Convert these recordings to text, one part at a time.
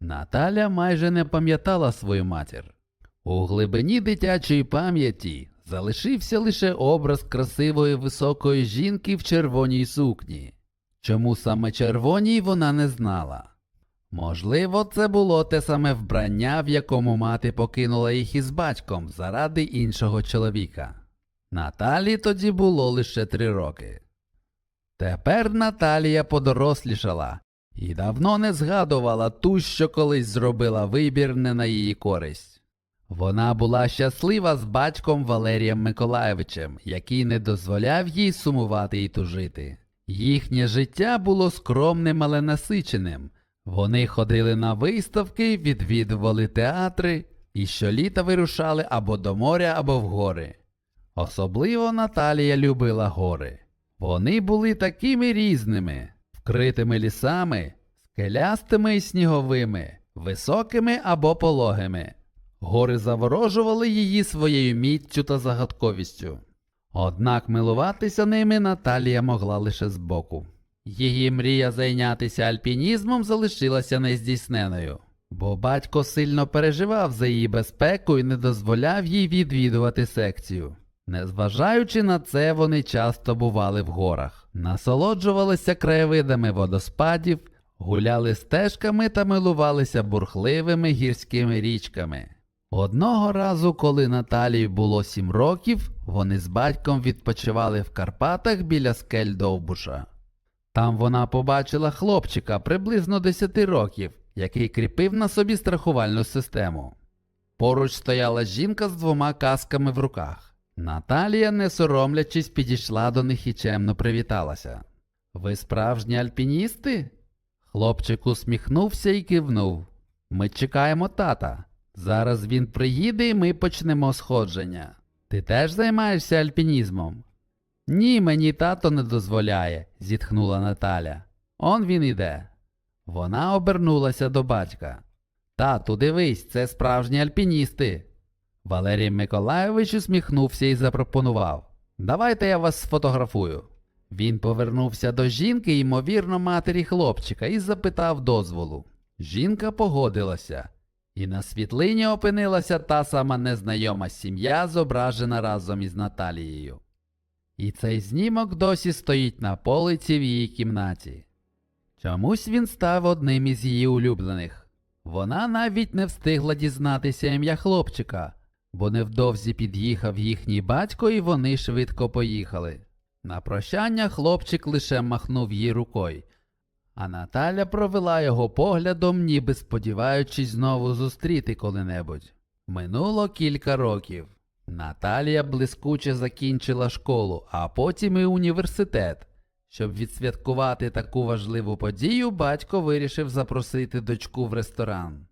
Наталя майже не пам'ятала свою матір. У глибині дитячої пам'яті залишився лише образ красивої високої жінки в червоній сукні. Чому саме червоній вона не знала. Можливо, це було те саме вбрання, в якому мати покинула їх із батьком заради іншого чоловіка. Наталі тоді було лише три роки. Тепер Наталія подорослішала і давно не згадувала ту, що колись зробила вибір не на її користь. Вона була щаслива з батьком Валерієм Миколаєвичем, який не дозволяв їй сумувати і тужити. Їхнє життя було скромним, але насиченим. Вони ходили на виставки, відвідували театри і щоліта вирушали або до моря, або в гори. Особливо Наталія любила гори. Вони були такими різними, вкритими лісами, скелястими і сніговими, високими або пологими. Гори заворожували її своєю міттю та загадковістю. Однак милуватися ними Наталія могла лише збоку. Її мрія зайнятися альпінізмом залишилася нездійсненою, бо батько сильно переживав за її безпеку і не дозволяв їй відвідувати секцію. Незважаючи на це, вони часто бували в горах, насолоджувалися краєвидами водоспадів, гуляли стежками та милувалися бурхливими гірськими річками. Одного разу, коли Наталії було сім років, вони з батьком відпочивали в Карпатах біля скель Довбуша. Там вона побачила хлопчика приблизно 10 років, який кріпив на собі страхувальну систему. Поруч стояла жінка з двома касками в руках. Наталія, не соромлячись, підійшла до них і чемно привіталася. Ви справжні альпіністи? Хлопчик усміхнувся і кивнув. Ми чекаємо тата. Зараз він приїде і ми почнемо сходження. Ти теж займаєшся альпінізмом? Ні, мені тато не дозволяє, зітхнула Наталя. Он він іде. Вона обернулася до батька. Тату, дивись, це справжні альпіністи. Валерій Миколайович усміхнувся і запропонував. Давайте я вас сфотографую. Він повернувся до жінки, ймовірно, матері хлопчика, і запитав дозволу. Жінка погодилася, і на світлині опинилася та сама незнайома сім'я, зображена разом із Наталією. І цей знімок досі стоїть на полиці в її кімнаті. Чомусь він став одним із її улюблених. Вона навіть не встигла дізнатися ім'я хлопчика, бо невдовзі під'їхав їхній батько, і вони швидко поїхали. На прощання хлопчик лише махнув їй рукою, а Наталя провела його поглядом, ніби сподіваючись знову зустріти коли-небудь. Минуло кілька років. Наталія блискуче закінчила школу, а потім і університет. Щоб відсвяткувати таку важливу подію, батько вирішив запросити дочку в ресторан.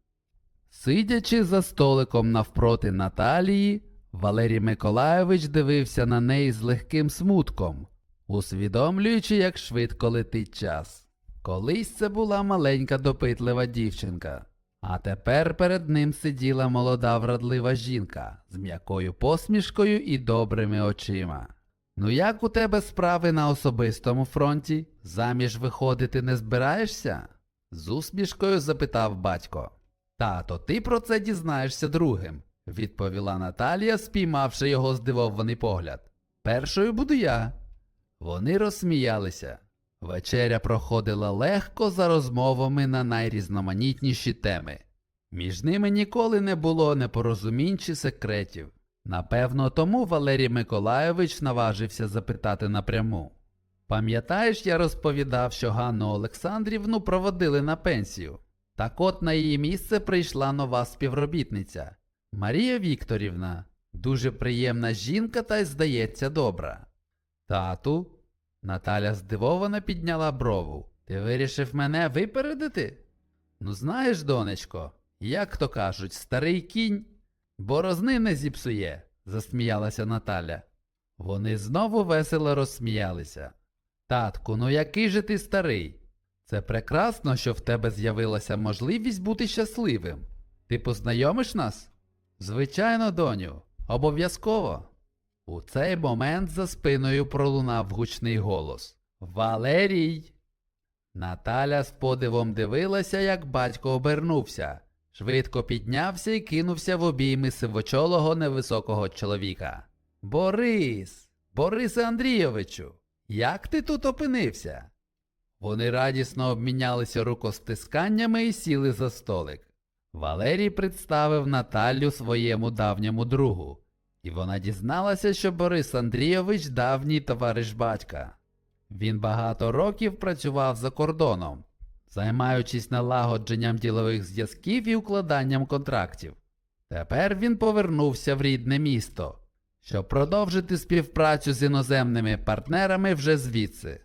Сидячи за столиком навпроти Наталії, Валерій Миколайович дивився на неї з легким смутком, усвідомлюючи, як швидко летить час. Колись це була маленька допитлива дівчинка, а тепер перед ним сиділа молода врадлива жінка з м'якою посмішкою і добрими очима. Ну як у тебе справи на особистому фронті? Заміж виходити не збираєшся? з усмішкою запитав батько. Тато, ти про це дізнаєшся другим, відповіла Наталія, спіймавши його здивований погляд. Першою буду я. Вони розсміялися. Вечеря проходила легко за розмовами на найрізноманітніші теми. Між ними ніколи не було непорозумінь чи секретів. Напевно, тому Валерій Миколайович наважився запитати напряму. Пам'ятаєш, я розповідав, що Ганну Олександрівну проводили на пенсію. Так от на її місце прийшла нова співробітниця Марія Вікторівна, дуже приємна жінка та й здається добра. Тату, Наталя здивовано підняла брову. Ти вирішив мене випередити? Ну, знаєш, донечко, як то кажуть, старий кінь борозни не зіпсує, засміялася Наталя. Вони знову весело розсміялися. Татку, ну який же ти старий? Це прекрасно, що в тебе з'явилася можливість бути щасливим. Ти познайомиш нас? Звичайно, доню, обов'язково. У цей момент за спиною пролунав гучний голос Валерій. Наталя з подивом дивилася, як батько обернувся, швидко піднявся і кинувся в обійми сивочолого невисокого чоловіка. Борис, Борисе Андрійовичу, як ти тут опинився? Вони радісно обмінялися рукостисканнями і сіли за столик. Валерій представив Наталю своєму давньому другу, і вона дізналася, що Борис Андрійович давній товариш батька. Він багато років працював за кордоном, займаючись налагодженням ділових зв'язків і укладанням контрактів. Тепер він повернувся в рідне місто, щоб продовжити співпрацю з іноземними партнерами вже звідси.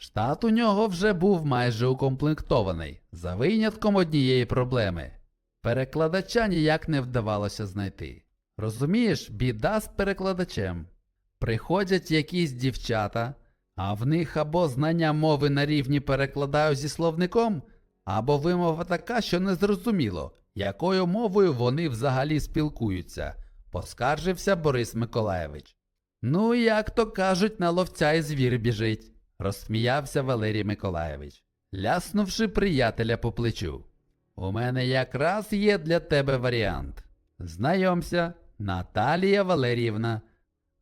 Штат у нього вже був майже укомплектований, за винятком однієї проблеми. Перекладача ніяк не вдавалося знайти. Розумієш, біда з перекладачем. Приходять якісь дівчата, а в них або знання мови на рівні перекладаю зі словником, або вимова така, що незрозуміло, якою мовою вони взагалі спілкуються, поскаржився Борис Миколаєвич. Ну, як то кажуть, на ловця і звір біжить, розсміявся Валерій Миколаєвич, ляснувши приятеля по плечу. У мене якраз є для тебе варіант. Знайомся, Наталія Валеріївна,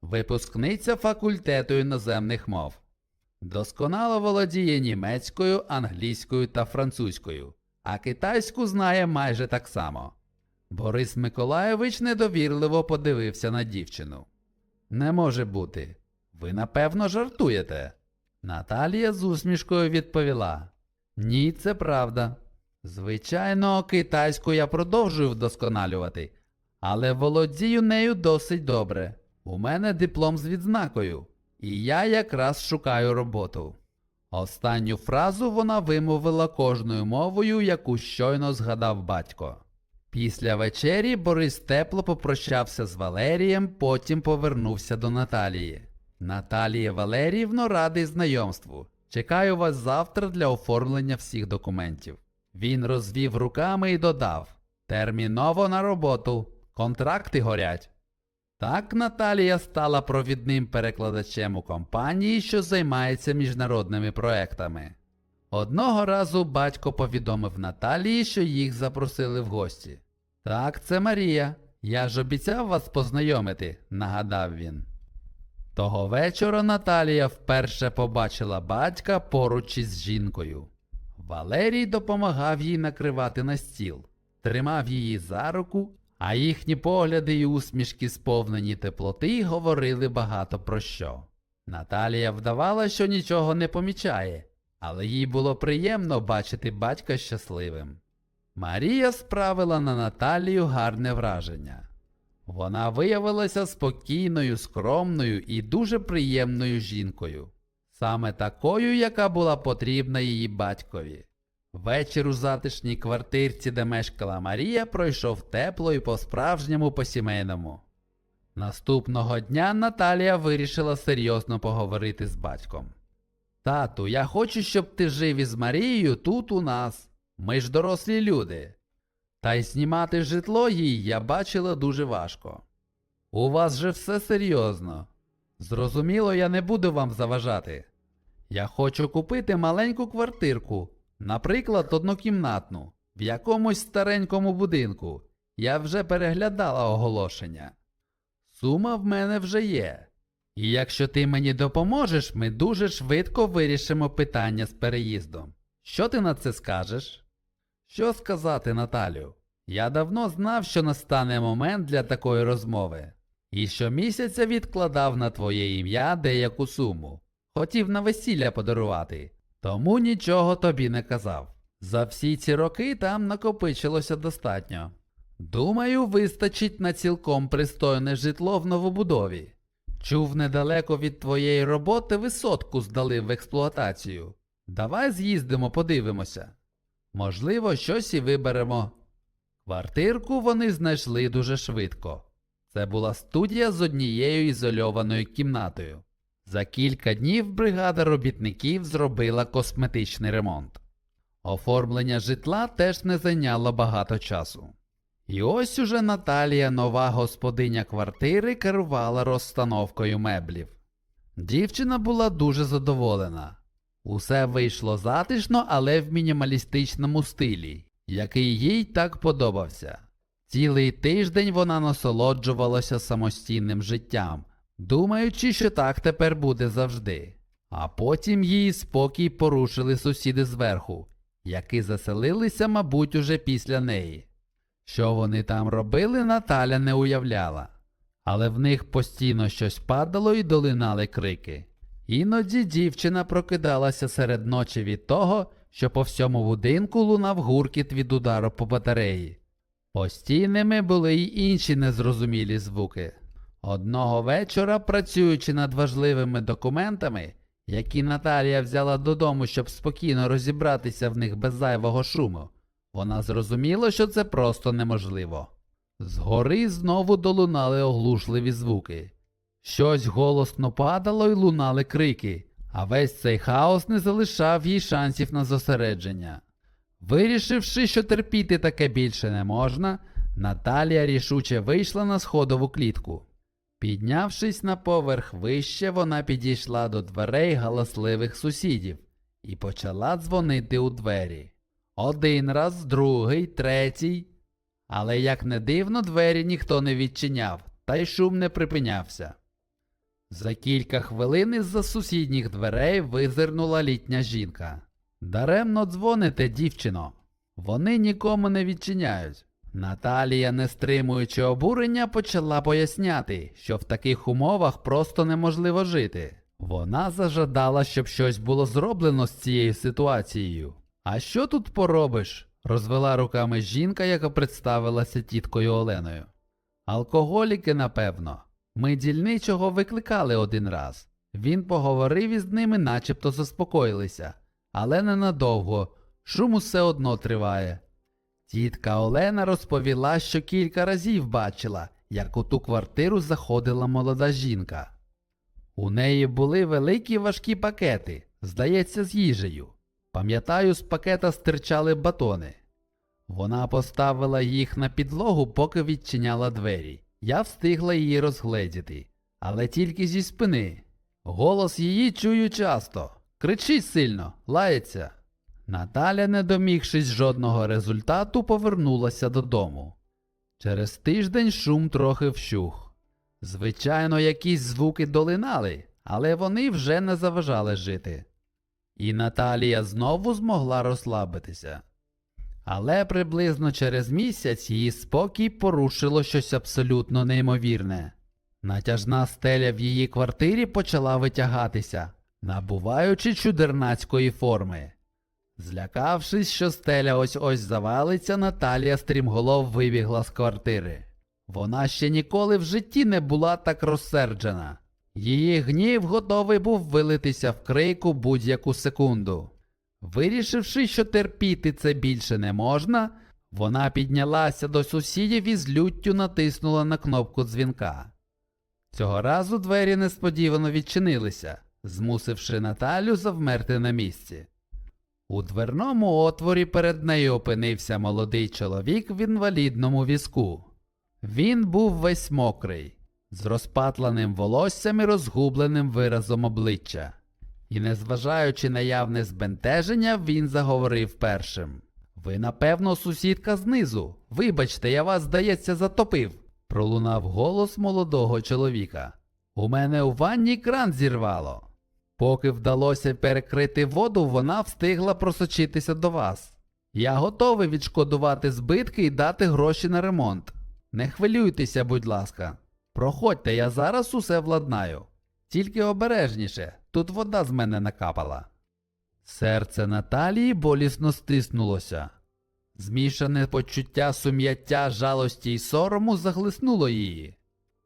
випускниця факультету іноземних мов. Досконало володіє німецькою, англійською та французькою, а китайську знає майже так само. Борис Миколайович недовірливо подивився на дівчину. Не може бути. Ви напевно жартуєте. Наталія з усмішкою відповіла: Ні, це правда. Звичайно, китайську я продовжую вдосконалювати, але володію нею досить добре. У мене диплом з відзнакою, і я якраз шукаю роботу. Останню фразу вона вимовила кожною мовою, яку щойно згадав батько. Після вечері Борис тепло попрощався з Валерієм, потім повернувся до Наталії. Наталія Валеріївно, радий знайомству. Чекаю вас завтра для оформлення всіх документів. Він розвів руками і додав Терміново на роботу. Контракти горять. Так Наталія стала провідним перекладачем у компанії, що займається міжнародними проектами. Одного разу батько повідомив Наталії, що їх запросили в гості. Так, це Марія. Я ж обіцяв вас познайомити, нагадав він. Того вечора Наталія вперше побачила батька поруч із жінкою. Валерій допомагав їй накривати на стіл, тримав її за руку, а їхні погляди й усмішки, сповнені теплоти, говорили багато про що. Наталія вдавала, що нічого не помічає, але їй було приємно бачити батька щасливим. Марія справила на Наталію гарне враження. Вона виявилася спокійною, скромною і дуже приємною жінкою, саме такою, яка була потрібна її батькові. Вечір у затишній квартирці, де мешкала Марія, пройшов тепло і по-справжньому по-сімейному. Наступного дня Наталія вирішила серйозно поговорити з батьком. Тату, я хочу, щоб ти жив із Марією тут у нас. Ми ж дорослі люди. Та й знімати житло їй я бачила дуже важко. У вас же все серйозно. Зрозуміло, я не буду вам заважати. Я хочу купити маленьку квартирку, наприклад, однокімнатну, в якомусь старенькому будинку. Я вже переглядала оголошення. Сума в мене вже є. І якщо ти мені допоможеш, ми дуже швидко вирішимо питання з переїздом. Що ти на це скажеш? Що сказати, Наталю? Я давно знав, що настане момент для такої розмови, і щомісяця відкладав на твоє ім'я деяку суму. Хотів на весілля подарувати, тому нічого тобі не казав. За всі ці роки там накопичилося достатньо. Думаю, вистачить на цілком пристойне житло в новобудові. Чув недалеко від твоєї роботи висотку здали в експлуатацію. Давай з'їздимо, подивимося. Можливо, щось і виберемо. Квартирку вони знайшли дуже швидко. Це була студія з однією ізольованою кімнатою. За кілька днів бригада робітників зробила косметичний ремонт. Оформлення житла теж не зайняло багато часу. І ось уже Наталія, нова господиня квартири, керувала розстановкою меблів. Дівчина була дуже задоволена. Усе вийшло затишно, але в мінімалістичному стилі, який їй так подобався. Цілий тиждень вона насолоджувалася самостійним життям, думаючи, що так тепер буде завжди. А потім її спокій порушили сусіди зверху, які заселилися, мабуть, уже після неї. Що вони там робили, Наталя не уявляла, але в них постійно щось падало і долинали крики. Іноді дівчина прокидалася серед ночі від того, що по всьому будинку лунав гуркіт від удару по батареї. Постійними були й інші незрозумілі звуки. Одного вечора, працюючи над важливими документами, які Наталія взяла додому, щоб спокійно розібратися в них без зайвого шуму, вона зрозуміла, що це просто неможливо. Згори знову долунали оглушливі звуки. Щось голосно падало і лунали крики, а весь цей хаос не залишав їй шансів на зосередження. Вирішивши, що терпіти таке більше не можна, Наталія рішуче вийшла на сходову клітку. Піднявшись на поверх вище, вона підійшла до дверей галасливих сусідів і почала дзвонити у двері. Один раз, другий, третій. Але як не дивно, двері ніхто не відчиняв, та й шум не припинявся. За кілька хвилин із-за сусідніх дверей визирнула літня жінка. Даремно дзвоните, дівчино. Вони нікому не відчиняють. Наталія, не стримуючи обурення, почала поясняти, що в таких умовах просто неможливо жити. Вона зажадала, щоб щось було зроблено з цією ситуацією. А що тут поробиш? розвела руками жінка, яка представилася тіткою Оленою. Алкоголіки, напевно. Ми дільничого викликали один раз. Він поговорив із ними, начебто заспокоїлися, але ненадовго. Шум усе одно триває. Тітка Олена розповіла, що кілька разів бачила, як у ту квартиру заходила молода жінка. У неї були великі важкі пакети, здається, з їжею. Пам'ятаю, з пакета стирчали батони. Вона поставила їх на підлогу, поки відчиняла двері. Я встигла її розгледіти, але тільки зі спини. Голос її чую часто. Кричить сильно, лається. Наталя, не домігшись жодного результату, повернулася додому. Через тиждень шум трохи вщух. Звичайно, якісь звуки долинали, але вони вже не заважали жити. І Наталія знову змогла розслабитися. Але приблизно через місяць її спокій порушило щось абсолютно неймовірне. Натяжна стеля в її квартирі почала витягатися, набуваючи чудернацької форми. Злякавшись, що стеля ось ось завалиться, Наталія стрімголов вибігла з квартири. Вона ще ніколи в житті не була так розсерджена. Її гнів готовий був вилитися в крику будь-яку секунду. Вирішивши, що терпіти це більше не можна, вона піднялася до сусідів і з люттю натиснула на кнопку дзвінка. Цього разу двері несподівано відчинилися, змусивши Наталю завмерти на місці. У дверному отворі перед нею опинився молодий чоловік в інвалідному візку. Він був весь мокрий, з розпатланим волоссям і розгубленим виразом обличчя. І, незважаючи на явне збентеження, він заговорив першим. Ви, напевно, сусідка знизу. Вибачте, я вас, здається, затопив. пролунав голос молодого чоловіка. У мене у ванні кран зірвало. Поки вдалося перекрити воду, вона встигла просочитися до вас. Я готовий відшкодувати збитки і дати гроші на ремонт. Не хвилюйтеся, будь ласка. Проходьте, я зараз усе владнаю. Тільки обережніше, тут вода з мене накапала. Серце Наталії болісно стиснулося. Змішане почуття сум'яття, жалості й сорому заглиснуло її.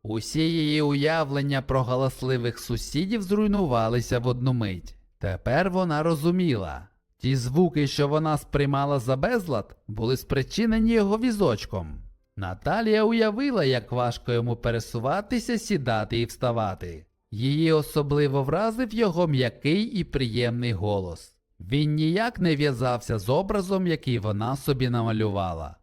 Усі її уявлення про галасливих сусідів зруйнувалися в одну мить. Тепер вона розуміла. Ті звуки, що вона сприймала за безлад, були спричинені його візочком. Наталія уявила, як важко йому пересуватися, сідати і вставати. Її особливо вразив його м'який і приємний голос. Він ніяк не в'язався з образом, який вона собі намалювала.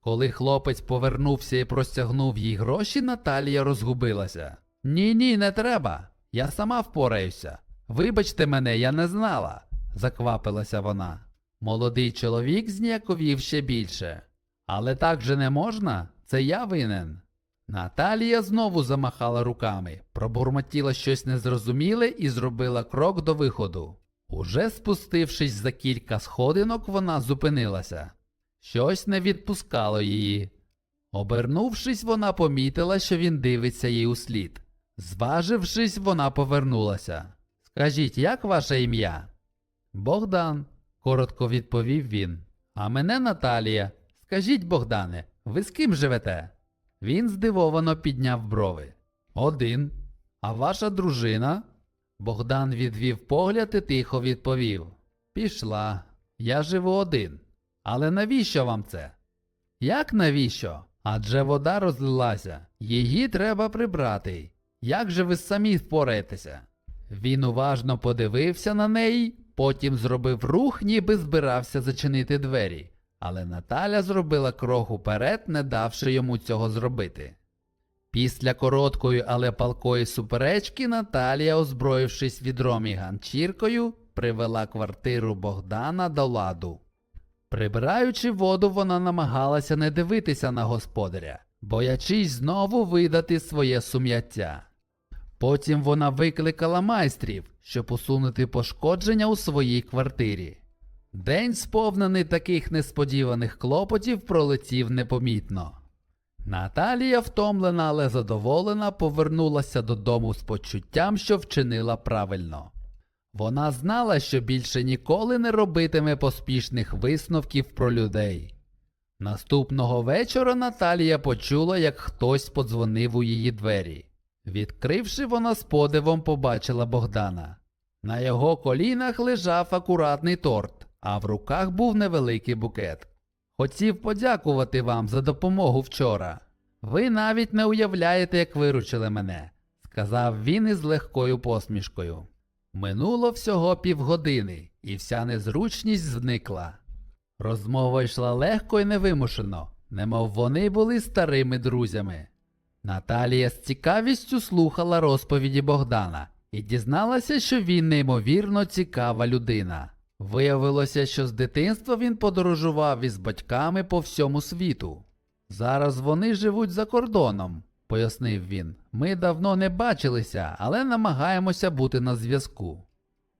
Коли хлопець повернувся і простягнув їй гроші, Наталія розгубилася. Ні, ні, не треба. Я сама впораюся. Вибачте мене, я не знала. заквапилася вона. Молодий чоловік зніяковів ще більше. Але так же не можна, це я винен. Наталія знову замахала руками, пробурмотіла щось незрозуміле і зробила крок до виходу. Уже спустившись за кілька сходинок, вона зупинилася. Щось не відпускало її. Обернувшись, вона помітила, що він дивиться їй услід. Зважившись, вона повернулася. Скажіть, як ваше ім'я? Богдан, коротко відповів він. А мене Наталія. Скажіть, Богдане, ви з ким живете? Він здивовано підняв брови. Один. А ваша дружина? Богдан відвів погляд і тихо відповів. Пішла. Я живу один. Але навіщо вам це? Як навіщо? Адже вода розлилася. Її треба прибрати. Як же ви самі впораєтеся? Він уважно подивився на неї, потім зробив рух, ніби збирався зачинити двері. Але Наталя зробила крок уперед, не давши йому цього зробити. Після короткої, але палкої суперечки Наталія, озброївшись відром і ганчіркою, привела квартиру Богдана до ладу. Прибираючи воду, вона намагалася не дивитися на господаря, боячись знову видати своє сум'яття. Потім вона викликала майстрів, щоб усунути пошкодження у своїй квартирі. День, сповнений таких несподіваних клопотів, пролетів непомітно. Наталія, втомлена, але задоволена, повернулася додому з почуттям, що вчинила правильно. Вона знала, що більше ніколи не робитиме поспішних висновків про людей. Наступного вечора Наталія почула, як хтось подзвонив у її двері. Відкривши, вона з подивом побачила Богдана. На його колінах лежав акуратний торт, а в руках був невеликий букет. Хотів подякувати вам за допомогу вчора. Ви навіть не уявляєте, як виручили мене, сказав він із легкою посмішкою. Минуло всього півгодини, і вся незручність зникла. Розмова йшла легко і невимушено, немов вони були старими друзями. Наталія з цікавістю слухала розповіді Богдана і дізналася, що він неймовірно цікава людина. Виявилося, що з дитинства він подорожував із батьками по всьому світу. Зараз вони живуть за кордоном, пояснив він. Ми давно не бачилися, але намагаємося бути на зв'язку.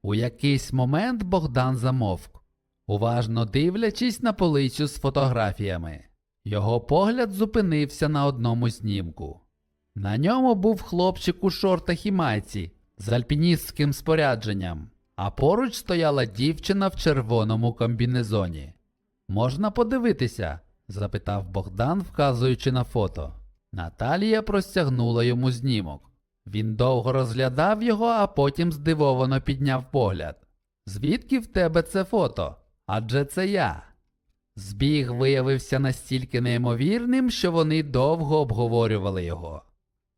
У якийсь момент Богдан замовк, уважно дивлячись на полицю з фотографіями. Його погляд зупинився на одному знімку. На ньому був хлопчик у шортах і майці з альпіністським спорядженням, а поруч стояла дівчина в червоному комбінезоні. Можна подивитися? запитав Богдан, вказуючи на фото. Наталія простягнула йому знімок. Він довго розглядав його, а потім здивовано підняв погляд. Звідки в тебе це фото? Адже це я. Збіг виявився настільки неймовірним, що вони довго обговорювали його.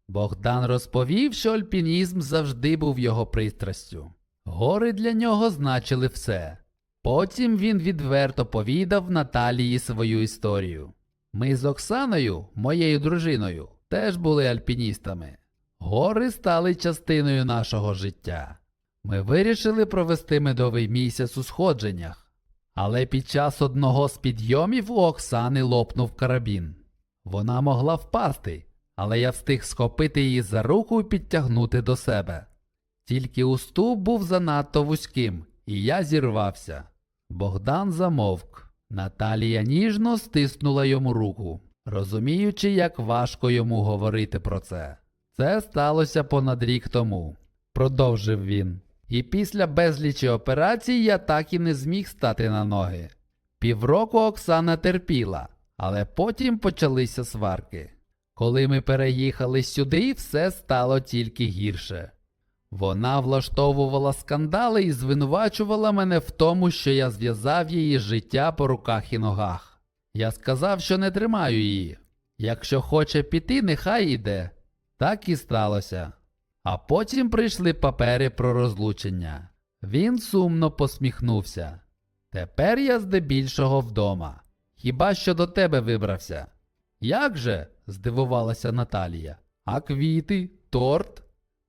Богдан розповів, що альпінізм завжди був його пристрастю. Гори для нього значили все. Потім він відверто повідав Наталії свою історію. Ми з Оксаною, моєю дружиною, теж були альпіністами. Гори стали частиною нашого життя. Ми вирішили провести медовий місяць у сходженнях. Але під час одного з підйомів у Оксани лопнув карабін. Вона могла впасти, але я встиг схопити її за руку і підтягнути до себе. Тільки уступ був занадто вузьким, і я зірвався. Богдан замовк. Наталія ніжно стиснула йому руку, розуміючи, як важко йому говорити про це. Це сталося понад рік тому, продовжив він. І після безлічі операцій я так і не зміг стати на ноги. Півроку Оксана терпіла, але потім почалися сварки. Коли ми переїхали сюди, все стало тільки гірше. Вона влаштовувала скандали і звинувачувала мене в тому, що я зв'язав її життя по руках і ногах. Я сказав, що не тримаю її. Якщо хоче піти, нехай іде. Так і сталося. А потім прийшли папери про розлучення. Він сумно посміхнувся. Тепер я здебільшого вдома. Хіба що до тебе вибрався? Як же? здивувалася Наталія. А квіти, торт?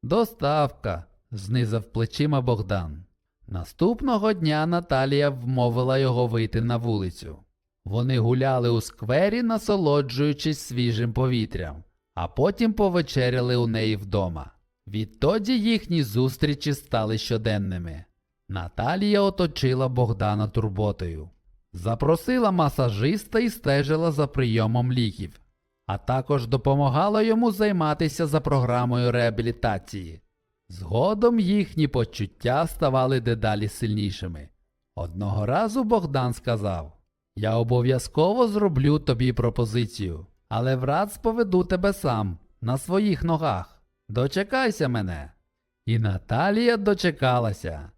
Доставка, знизав плечима Богдан. Наступного дня Наталія вмовила його вийти на вулицю. Вони гуляли у сквері, насолоджуючись свіжим повітрям, а потім повечеряли у неї вдома. Відтоді їхні зустрічі стали щоденними. Наталія оточила Богдана турботою, запросила масажиста і стежила за прийомом ліків, а також допомагала йому займатися за програмою реабілітації. Згодом їхні почуття ставали дедалі сильнішими. Одного разу Богдан сказав: Я обов'язково зроблю тобі пропозицію, але враз поведу тебе сам, на своїх ногах. Дочекайся мене. І Наталія дочекалася.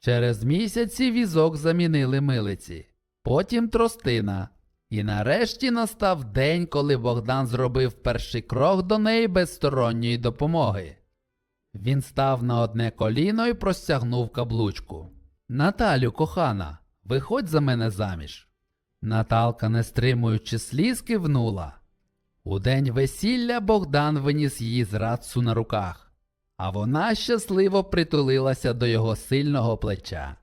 Через місяці візок замінили милиці, потім тростина. І нарешті настав день, коли Богдан зробив перший крок до неї без сторонньої допомоги. Він став на одне коліно і простягнув каблучку. Наталю, кохана, виходь за мене заміж. Наталка, не стримуючи сліз, кивнула. У день весілля Богдан виніс її з рацу на руках, а вона щасливо притулилася до його сильного плеча.